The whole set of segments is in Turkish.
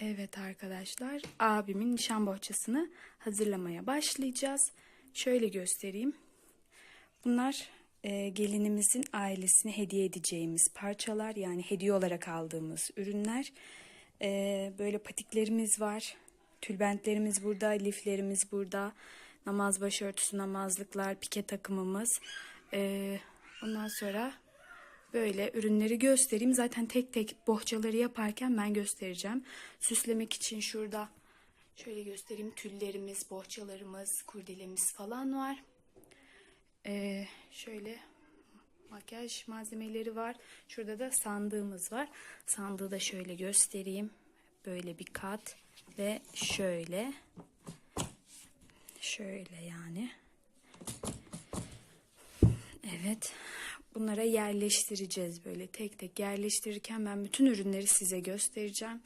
Evet arkadaşlar, abimin nişan bohçasını hazırlamaya başlayacağız. Şöyle göstereyim. Bunlar e, gelinimizin ailesine hediye edeceğimiz parçalar, yani hediye olarak aldığımız ürünler. E, böyle patiklerimiz var, tülbentlerimiz burada, liflerimiz burada, namaz başörtüsü, namazlıklar, pike takımımız. E, ondan sonra Böyle ürünleri göstereyim. Zaten tek tek bohçaları yaparken ben göstereceğim. Süslemek için şurada şöyle göstereyim. Tüllerimiz, bohçalarımız, kurdelemiz falan var. Ee, şöyle makyaj malzemeleri var. Şurada da sandığımız var. Sandığı da şöyle göstereyim. Böyle bir kat ve şöyle. Şöyle yani. Evet. Bunlara yerleştireceğiz böyle tek tek yerleştirirken ben bütün ürünleri size göstereceğim.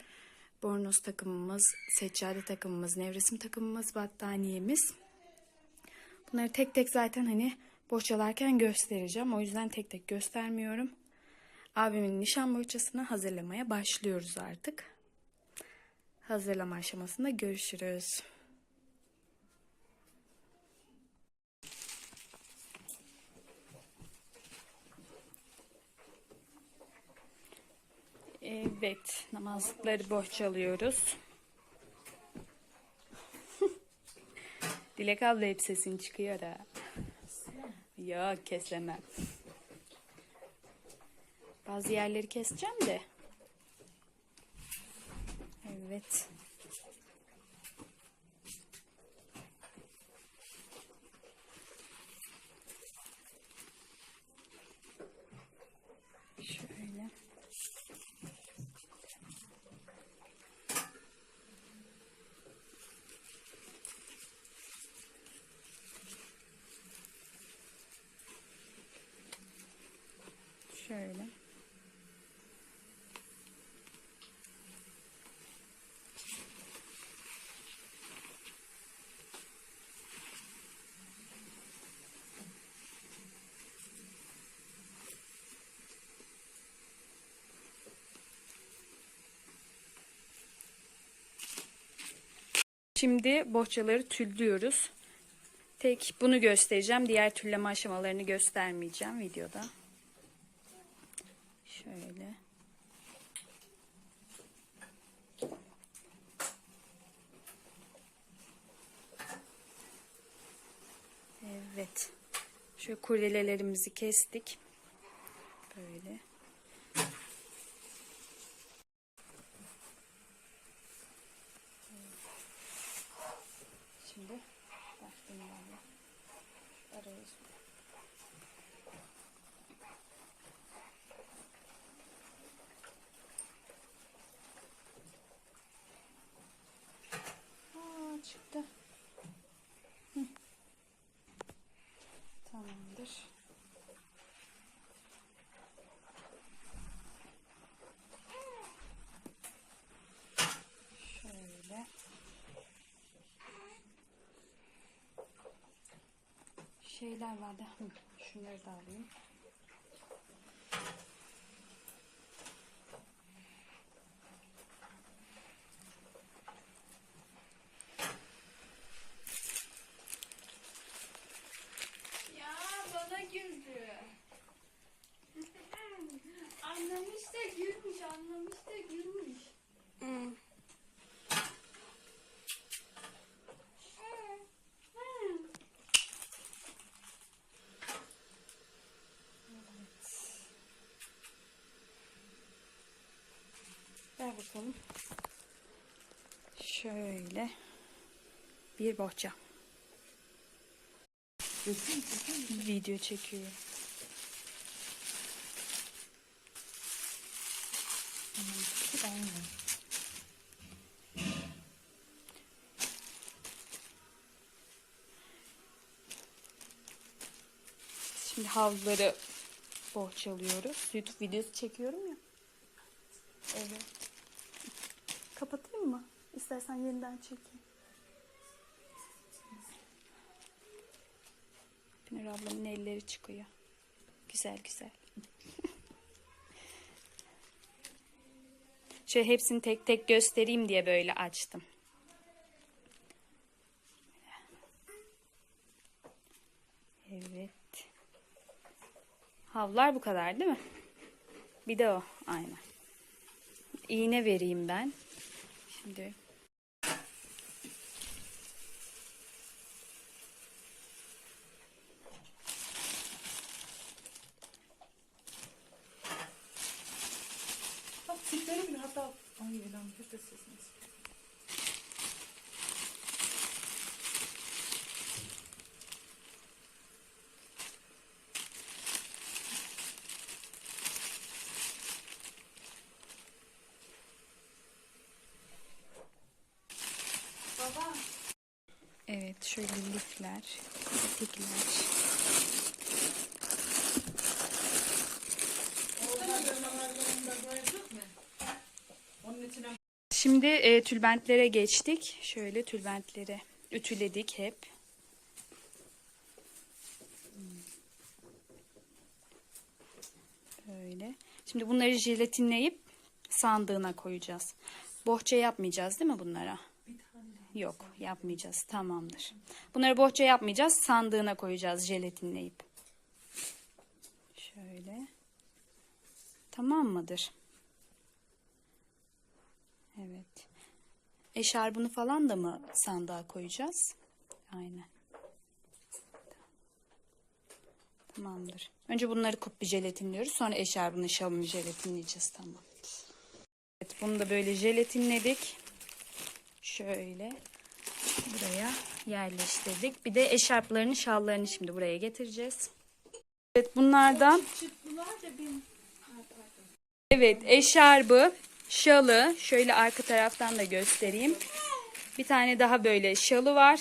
Bornoz takımımız, seccade takımımız, nevresim takımımız, battaniyemiz. Bunları tek tek zaten hani bohçalarken göstereceğim. O yüzden tek tek göstermiyorum. Abimin nişan bohçasını hazırlamaya başlıyoruz artık. Hazırlama aşamasında görüşürüz. Evet, namazlıkları bohçalıyoruz. Dilek abla hep sesin çıkıyor ha. Yok kesemem. Bazı yerleri keseceğim de. Evet. Şöyle. Şöyle. Şimdi bohçaları tüllüyoruz. Tek bunu göstereceğim. Diğer tülleme aşamalarını göstermeyeceğim videoda. Şöyle. Evet. Şöyle kurdelelerimizi kestik. Böyle. Şimdi başlayalım. Arayız. Aa, çıktı. Hı. Tamamdır. Şöyle. Şeyler vardı. Şunları da alayım. Ver bakalım. Şöyle. Bir bohça. Video çekiyor. Şimdi havluları bohçalıyoruz. YouTube videosu çekiyorum ya. Evet. İstersen yeniden çekeyim. Pınar ablamın elleri çıkıyor. Güzel güzel. Şöyle hepsini tek tek göstereyim diye böyle açtım. Evet. Havlar bu kadar değil mi? Bir de o. Aynen. İğne vereyim ben. Şimdi Tipleri bile hatta ay elan bir de sesiniz. Baba. evet şöyle lifler, etekler. Şimdi e, tülbentlere geçtik. Şöyle tülbentleri ütüledik hep. Böyle. Şimdi bunları jelatinleyip sandığına koyacağız. Bohça yapmayacağız değil mi bunlara? Yok yapmayacağız. Tamamdır. Bunları bohça yapmayacağız. Sandığına koyacağız jelatinleyip. Şöyle. Tamam mıdır? Evet. Eşarbını falan da mı sandığa koyacağız? Aynen. Tamamdır. Önce bunları kup bir jelatinliyoruz. Sonra eşarbını şalını jelatinleyeceğiz. Tamam. Evet bunu da böyle jelatinledik. Şöyle buraya yerleştirdik. Bir de eşarplarını şallarını şimdi buraya getireceğiz. Evet bunlardan Evet, eşarbı, şalı şöyle arka taraftan da göstereyim. Bir tane daha böyle şalı var.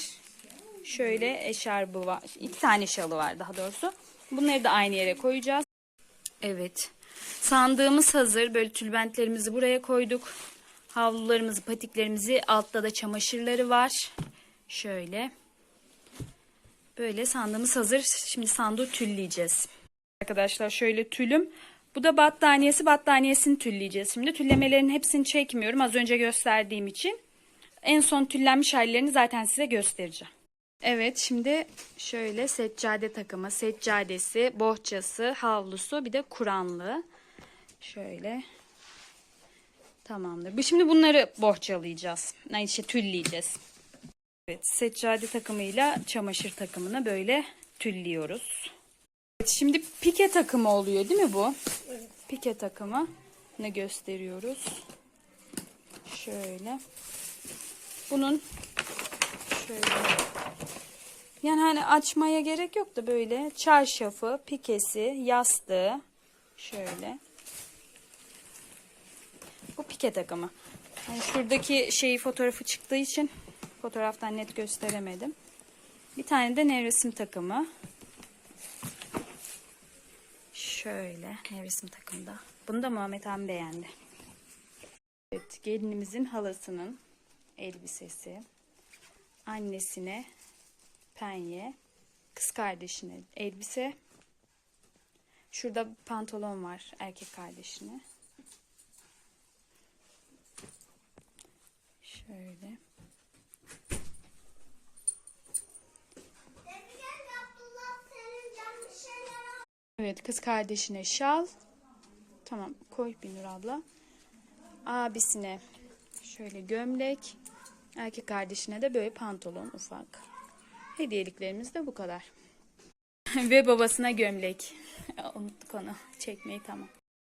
Şöyle eşarbı var. İki tane şalı var daha doğrusu. Bunları da aynı yere koyacağız. Evet. Sandığımız hazır. Böyle tülbentlerimizi buraya koyduk. Havlularımızı, patiklerimizi, altta da çamaşırları var. Şöyle. Böyle sandığımız hazır. Şimdi sandığı tülleyeceğiz. Arkadaşlar şöyle tülüm. Bu da battaniyesi. Battaniyesini tülleyeceğiz. Şimdi tüllemelerin hepsini çekmiyorum. Az önce gösterdiğim için. En son tüllenmiş hallerini zaten size göstereceğim. Evet şimdi şöyle seccade takımı, seccadesi, bohçası, havlusu bir de Kur'anlığı. Şöyle. Tamamdır. Şimdi bunları bohçalayacağız. Yani işte tülleyeceğiz. Evet seccade takımıyla çamaşır takımını böyle tüllüyoruz. Evet, şimdi pike takımı oluyor değil mi bu? Pike takımı ne gösteriyoruz? Şöyle. Bunun şöyle yani hani açmaya gerek yok da böyle çarşafı, pikesi, yastığı şöyle. Bu pike takımı. Yani şuradaki şeyi fotoğrafı çıktığı için fotoğraftan net gösteremedim. Bir tane de nevresim takımı. Şöyle nevresim takımda. Bunu da Muhammed Han beğendi. Evet, gelinimizin halasının elbisesi. Annesine penye. Kız kardeşine elbise. Şurada pantolon var erkek kardeşine. Şöyle. Evet kız kardeşine şal. Tamam koy Binur abla. Abisine şöyle gömlek. Erkek kardeşine de böyle pantolon ufak. Hediyeliklerimiz de bu kadar. Ve babasına gömlek. Unuttuk onu çekmeyi tamam.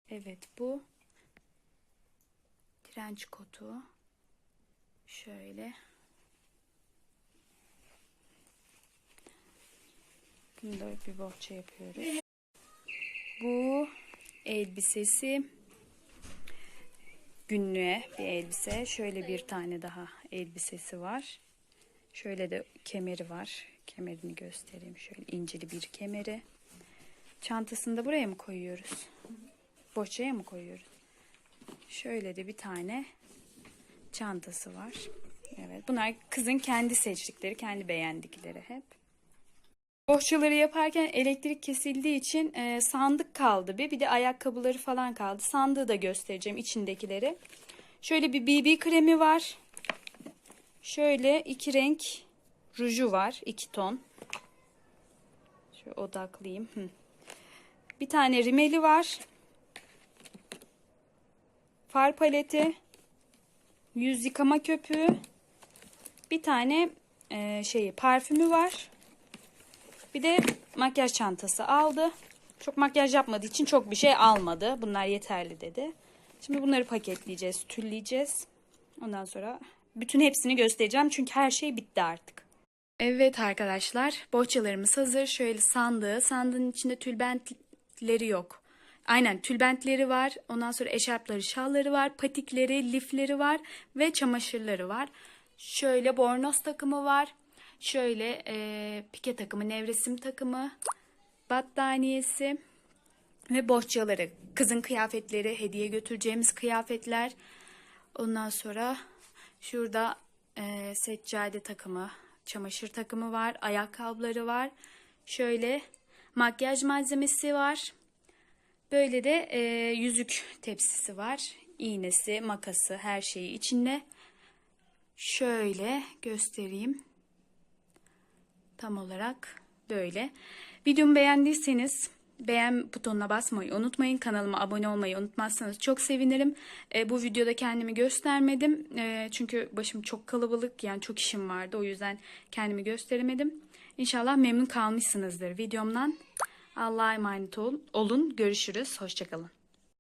Evet bu direnç kotu. Şöyle. Bunu da bir bohça yapıyoruz. Bu elbisesi günlüğe bir elbise. Şöyle bir tane daha elbisesi var. Şöyle de kemeri var. Kemerini göstereyim. Şöyle inceli bir kemeri. Çantasını da buraya mı koyuyoruz? Bohçaya mı koyuyoruz? Şöyle de bir tane çantası var. Evet. Bunlar kızın kendi seçtikleri, kendi beğendikleri hep. Bohçaları yaparken elektrik kesildiği için e, sandık kaldı bir. Bir de ayakkabıları falan kaldı. Sandığı da göstereceğim içindekileri. Şöyle bir BB kremi var. Şöyle iki renk ruju var. iki ton. Şöyle odaklayayım. Hı. Bir tane rimeli var. Far paleti. Yüz yıkama köpüğü. Bir tane e, şeyi parfümü var. Bir de makyaj çantası aldı. Çok makyaj yapmadığı için çok bir şey almadı. Bunlar yeterli dedi. Şimdi bunları paketleyeceğiz, tülleyeceğiz. Ondan sonra bütün hepsini göstereceğim çünkü her şey bitti artık. Evet arkadaşlar, bohçalarımız hazır. Şöyle sandığı, sandığın içinde tülbentleri yok. Aynen tülbentleri var. Ondan sonra eşarpları, şalları var, patikleri, lifleri var ve çamaşırları var. Şöyle bornoz takımı var. Şöyle e, pike takımı, nevresim takımı, battaniyesi ve bohçaları. Kızın kıyafetleri, hediye götüreceğimiz kıyafetler. Ondan sonra şurada e, seccade takımı, çamaşır takımı var, ayakkabıları var. Şöyle makyaj malzemesi var. Böyle de e, yüzük tepsisi var. İğnesi, makası, her şeyi içinde. Şöyle göstereyim. Tam olarak böyle. Videomu beğendiyseniz beğen butonuna basmayı unutmayın. Kanalıma abone olmayı unutmazsanız çok sevinirim. E, bu videoda kendimi göstermedim. E, çünkü başım çok kalabalık yani çok işim vardı. O yüzden kendimi gösteremedim. İnşallah memnun kalmışsınızdır videomdan. Allah'a emanet ol, olun. Görüşürüz. Hoşçakalın.